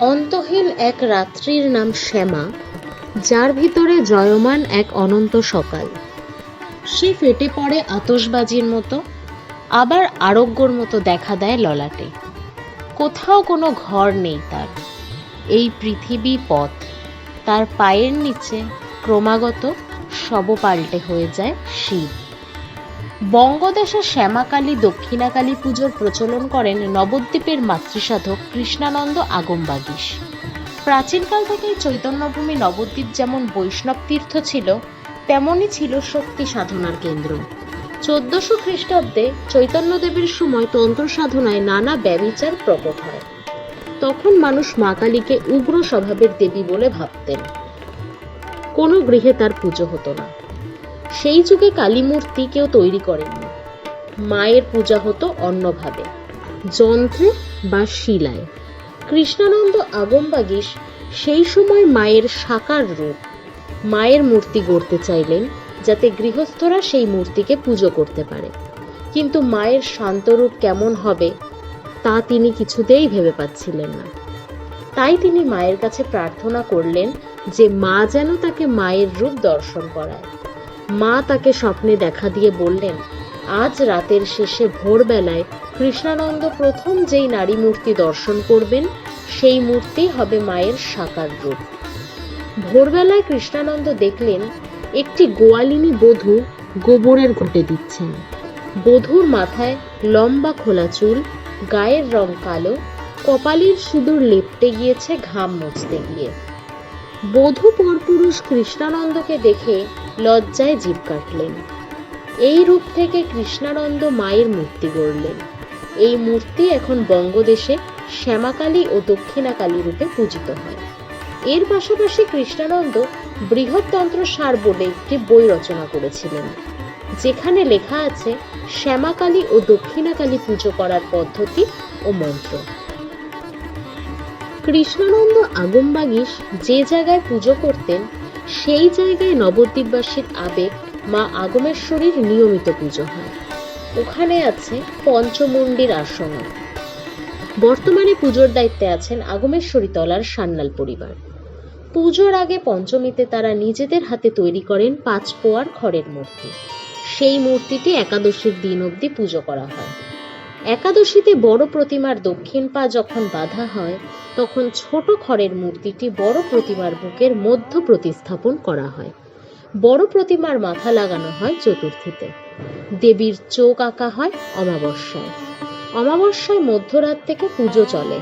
অন্তহীন এক রাত্রির নাম শ্যামা, যার ভিতরে জয়মান এক অনন্ত সকাল। সে ফেটে পড়ে আতসবাজির মতো, আবার আরোগ্যর মতো দেখা দেয় ললাটে। কোথাও কোনো ঘর নেই তার। এই পৃথিবী পথ। তার পায়ের নিচে ক্রমাগত সব পাল্টে হয়ে যায় শিব। বঙ্গদেশে শ্যামাকালী, দক্ষিণাকালী পুজোর প্রচলন করেন নবদ্বীপের মাতৃসাধক কৃষ্ণানন্দ আগমবাগীশ প্রাচীনকাল থেকেই চৈতন্যভূমি নবদ্বীপ যেমন বৈষ্ণব তীর্থ ছিল, তেমনই ছিল শক্তি সাধনার কেন্দ্র। চোদ্দশো খ্রিস্টাব্দে চৈতন্যদেবের সময় তন্ত্র সাধনায় নানা ব্যবিচার প্রকট হয়। তখন মানুষ মা কালীকে উগ্র স্বভাবের দেবী বলে ভাবতেন। কোনো গৃহে তার পুজো হতো না। সেই যুগে কালী মূর্তি কেউ তৈরি করেননি। মায়ের পূজা হতো অন্যভাবে যন্ত্রে বা শিলায়। কৃষ্ণানন্দ আগমবাগীশ সেই সময় মায়ের সাকার রূপ। মায়ের মূর্তি গড়তে চাইলেন যাতে গৃহস্থরা সেই মূর্তিকে পুজো করতে পারে। কিন্তু মায়ের শান্তরূপ কেমন হবে, তা তিনি কিছুতেই ভেবে পাচ্ছিলেন না। তাই তিনি মায়ের কাছে প্রার্থনা করলেন যে মা যেন তাকে মায়ের রূপ দর্শন করায়। মা তাকে স্বপ্নে দেখা দিয়ে বললেন, আজ রাতের শেষে ভোরবেলায় কৃষ্ণানন্দ প্রথম যেই নারী মূর্তি দর্শন করবেন, সেই মূর্তি হবে মায়ের সাকার রূপ। ভোরবেলায় কৃষ্ণানন্দ দেখলেন, একটি গোয়ালিনী বধূ গোবরের ঘটে দিচ্ছেন। বধূর মাথায় লম্বা খোলা চুল, গায়ের রং কালো, কপালের সিঁদুর লেপটে গিয়েছে ঘাম মুছতে গিয়ে। বধূ পরপুরুষ কৃষ্ণানন্দকে দেখে লজ্জায় জিভ কাটলেন। এই রূপ থেকে কৃষ্ণানন্দ মায়ের মূর্তি গড়লেন। এই মূর্তি এখন বঙ্গদেশে শ্যামাকালী ও দক্ষিণাকালী রূপে পূজিত হয়। এর পাশাপাশি কৃষ্ণানন্দ বৃহত্তন্ত্র সার বলে একটি বই রচনা করেছিলেন, যেখানে লেখা আছে, শ্যামাকালী ও দক্ষিণাকালী পুজো করার পদ্ধতি ও মন্ত্র। কৃষ্ণানন্দ আগমবাগীশ যে জায়গায় পুজো করতেন, সেই জায়গায় নবদ্বীপবাসীর আবেগ মা আগমেশ্বরীর নিয়মিত পুজো হয়। ওখানে আছে পঞ্চমন্ডির আসন। বর্তমানে পুজোর দায়িত্বে আছেন আগমেশ্বরী তলার সান্যাল পরিবার। পুজোর আগে পঞ্চমীতে তারা নিজেদের হাতে তৈরি করেন পাঁচ পোয়ার খড়ের মূর্তি। সেই মূর্তিটি একাদশীর দিন অবধি পুজো করা হয়। একাদশীতে বড় প্রতিমার দক্ষিণ পা যখন বাধা হয়, তখন ছোট খড়ের মূর্তিটি বড় প্রতিমার বুকের মধ্য প্রতিস্থাপন করা হয়। বড় প্রতিমার মাথা লাগানো হয় চতুর্থীতে। দেবীর চোখ আঁকা হয় অমাবস্যায়। অমাবস্যায় মধ্যরাত থেকে পুজো চলে।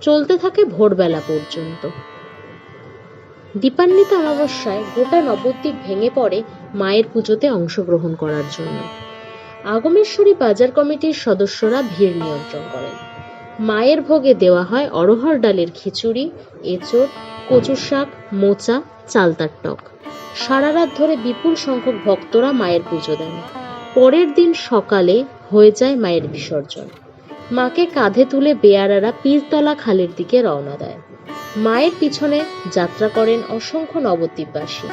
চলতে থাকে ভোরবেলা পর্যন্ত। দীপান্বিত অমাবস্যায় গোটা নবদ্বীপ ভেঙে পড়ে মায়ের পুজোতে অংশগ্রহণ করার জন্য। আগমেশ্বরী বাজার কমিটির সদস্যরা ভিড় নিয়ন্ত্রণ করেন। মায়ের ভোগে দেওয়া হয় অরহর ডালের খিচুড়ি, এঁচড় কচু শাক, মোচা, চালতার টক। সারা রাত ধরে বিপুল সংখ্যক ভক্তরা মায়ের পুজো দেন। পরের দিন সকালে হয়ে যায় মায়ের বিসর্জন। মাকে কাঁধে তুলে বেয়ারারা পীরতলা খালের দিকে রওনা দেয়। মায়ের পিছনে যাত্রা করেন অসংখ্য নবদ্বীপবাসী।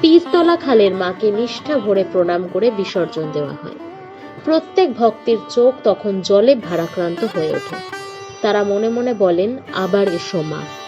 পীরতলা খালের মাকে নিষ্ঠা ভরে প্রণাম করে বিসর্জন দেওয়া হয়। প্রত্যেক ভক্তের চোখ তখন জলে ভারাক্রান্ত হয়ে ওঠে। তারা মনে মনে বলেন, আবার এসো মা।